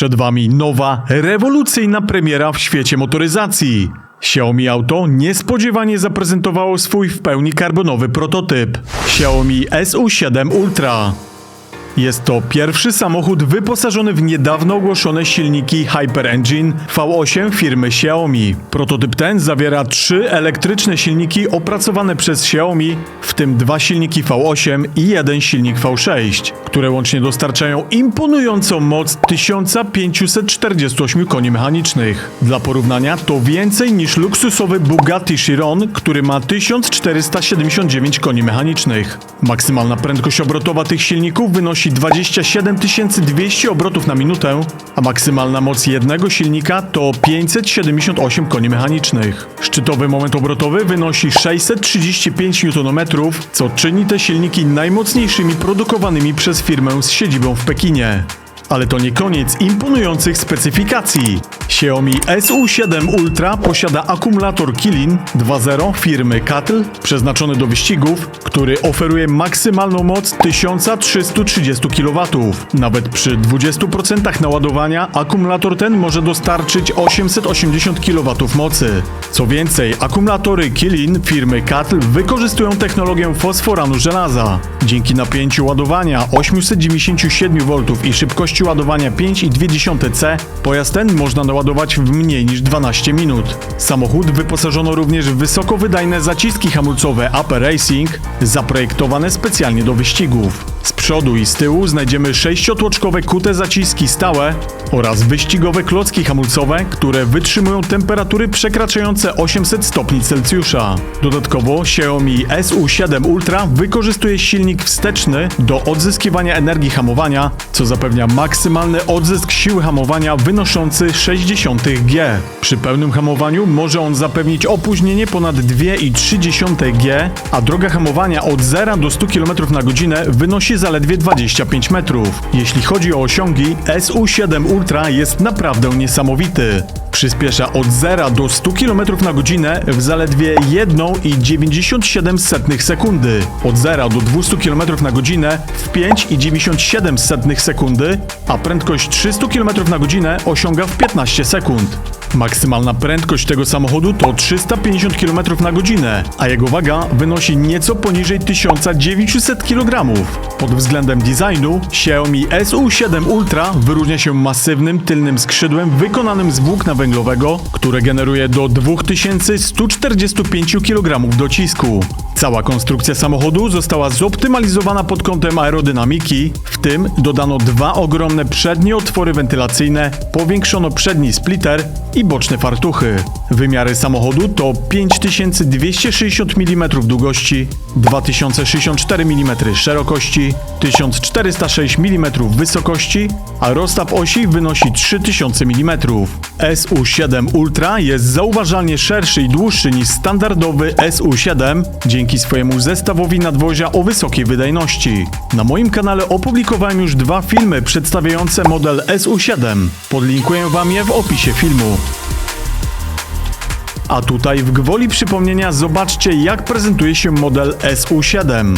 Przed Wami nowa, rewolucyjna premiera w świecie motoryzacji. Xiaomi Auto niespodziewanie zaprezentowało swój w pełni karbonowy prototyp Xiaomi SU7 Ultra. Jest to pierwszy samochód wyposażony w niedawno ogłoszone silniki HyperEngine V8 firmy Xiaomi. Prototyp ten zawiera trzy elektryczne silniki opracowane przez Xiaomi, w tym dwa silniki V8 i jeden silnik V6, które łącznie dostarczają imponującą moc 1548 koni mechanicznych. Dla porównania to więcej niż luksusowy Bugatti Chiron, który ma 1479 koni mechanicznych. Maksymalna prędkość obrotowa tych silników wynosi 27 200 obrotów na minutę, a maksymalna moc jednego silnika to 578 koni mechanicznych. Szczytowy moment obrotowy wynosi 635 Nm, co czyni te silniki najmocniejszymi produkowanymi przez firmę z siedzibą w Pekinie. Ale to nie koniec imponujących specyfikacji. Xiaomi SU7 Ultra posiada akumulator Kilin 2.0 firmy Cattle przeznaczony do wyścigów, który oferuje maksymalną moc 1330 kW. Nawet przy 20% naładowania akumulator ten może dostarczyć 880 kW mocy. Co więcej, akumulatory Kilin firmy Cattle wykorzystują technologię fosforanu żelaza. Dzięki napięciu ładowania 897 V i szybkości ładowania 5,2 C pojazd ten można naładować w mniej niż 12 minut. Samochód wyposażono również w wysokowydajne zaciski hamulcowe Upper Racing, zaprojektowane specjalnie do wyścigów. Z przodu i z tyłu znajdziemy sześciotłoczkowe kute zaciski stałe oraz wyścigowe klocki hamulcowe, które wytrzymują temperatury przekraczające 800 stopni Celsjusza. Dodatkowo Xiaomi SU7 Ultra wykorzystuje silnik wsteczny do odzyskiwania energii hamowania, co zapewnia maksymalny odzysk siły hamowania wynoszący 60 G. Przy pełnym hamowaniu może on zapewnić opóźnienie ponad 2,3 G, a droga hamowania od 0 do 100 km na godzinę wynosi zaledwie 25 metrów. Jeśli chodzi o osiągi, SU7 Ultra jest naprawdę niesamowity. Przyspiesza od 0 do 100 km na godzinę w zaledwie 1,97 sekundy. Od 0 do 200 km na godzinę w 5,97 sekundy, a prędkość 300 km na godzinę osiąga w 15 sekund. Maksymalna prędkość tego samochodu to 350 km na godzinę, a jego waga wynosi nieco poniżej 1900 kg. Pod względem designu Xiaomi SU7 Ultra wyróżnia się masywnym tylnym skrzydłem wykonanym z włókna węglowego, które generuje do 2145 kg docisku. Cała konstrukcja samochodu została zoptymalizowana pod kątem aerodynamiki, w tym dodano dwa ogromne przednie otwory wentylacyjne, powiększono przedni splitter i boczne fartuchy. Wymiary samochodu to 5260 mm długości, 2064 mm szerokości, 1406 mm wysokości, a rozstaw osi wynosi 3000 mm. SU7 Ultra jest zauważalnie szerszy i dłuższy niż standardowy SU7 dzięki swojemu zestawowi nadwozia o wysokiej wydajności. Na moim kanale opublikowałem już dwa filmy przedstawiające model SU7. Podlinkuję Wam je w opisie filmu. A tutaj w gwoli przypomnienia zobaczcie jak prezentuje się model SU7.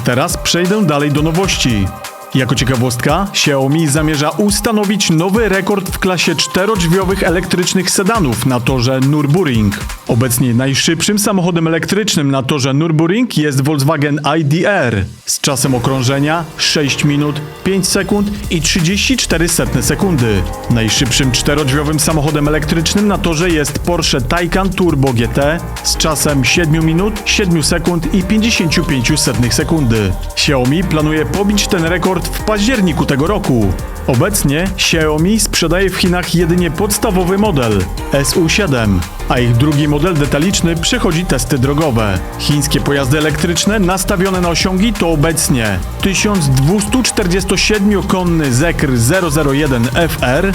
Teraz przejdę dalej do nowości. Jako ciekawostka, Xiaomi zamierza ustanowić nowy rekord w klasie czterodrzwiowych elektrycznych sedanów na torze Nürburgring. Obecnie najszybszym samochodem elektrycznym na torze Nürburgring jest Volkswagen IDR z czasem okrążenia 6 minut 5 sekund i 34 setne sekundy. Najszybszym czterodrzwiowym samochodem elektrycznym na torze jest Porsche Taycan Turbo GT z czasem 7 minut 7 sekund i 55 setnych sekundy. Xiaomi planuje pobić ten rekord w październiku tego roku. Obecnie Xiaomi sprzedaje w Chinach jedynie podstawowy model SU7, a ich drugi model detaliczny przechodzi testy drogowe. Chińskie pojazdy elektryczne nastawione na osiągi to obecnie 1247-konny Zekr 001 FR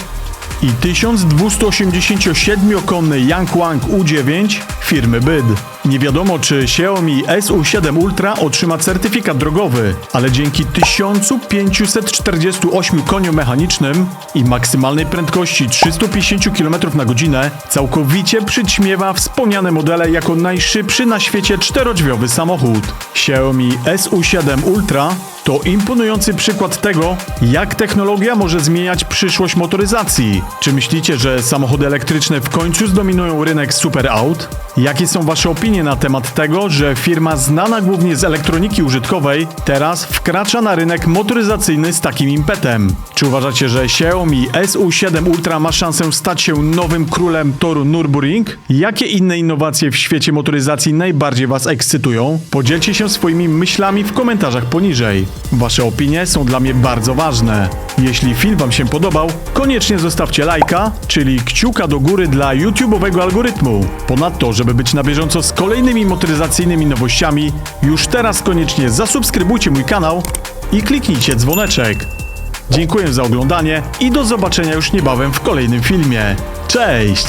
i 1287-konny Yangwang U9 firmy BYD. Nie wiadomo, czy Xiaomi SU7 Ultra otrzyma certyfikat drogowy, ale dzięki 1548 koniom mechanicznym i maksymalnej prędkości 350 km na godzinę całkowicie przyćmiewa wspomniane modele jako najszybszy na świecie czterodrzwiowy samochód. Xiaomi SU7 Ultra to imponujący przykład tego, jak technologia może zmieniać przyszłość motoryzacji. Czy myślicie, że samochody elektryczne w końcu zdominują rynek superaut? Jakie są Wasze opinie na temat tego, że firma znana głównie z elektroniki użytkowej teraz wkracza na rynek motoryzacyjny z takim impetem? Czy uważacie, że Xiaomi SU7 Ultra ma szansę stać się nowym królem toru Nürburgring? Jakie inne innowacje w świecie motoryzacji najbardziej Was ekscytują? Podzielcie się swoimi myślami w komentarzach poniżej. Wasze opinie są dla mnie bardzo ważne. Jeśli film Wam się podobał, koniecznie zostawcie lajka, czyli kciuka do góry dla YouTube'owego algorytmu. Ponadto, żeby być na bieżąco z kolejnymi motoryzacyjnymi nowościami, już teraz koniecznie zasubskrybujcie mój kanał i kliknijcie dzwoneczek. Dziękuję za oglądanie i do zobaczenia już niebawem w kolejnym filmie. Cześć!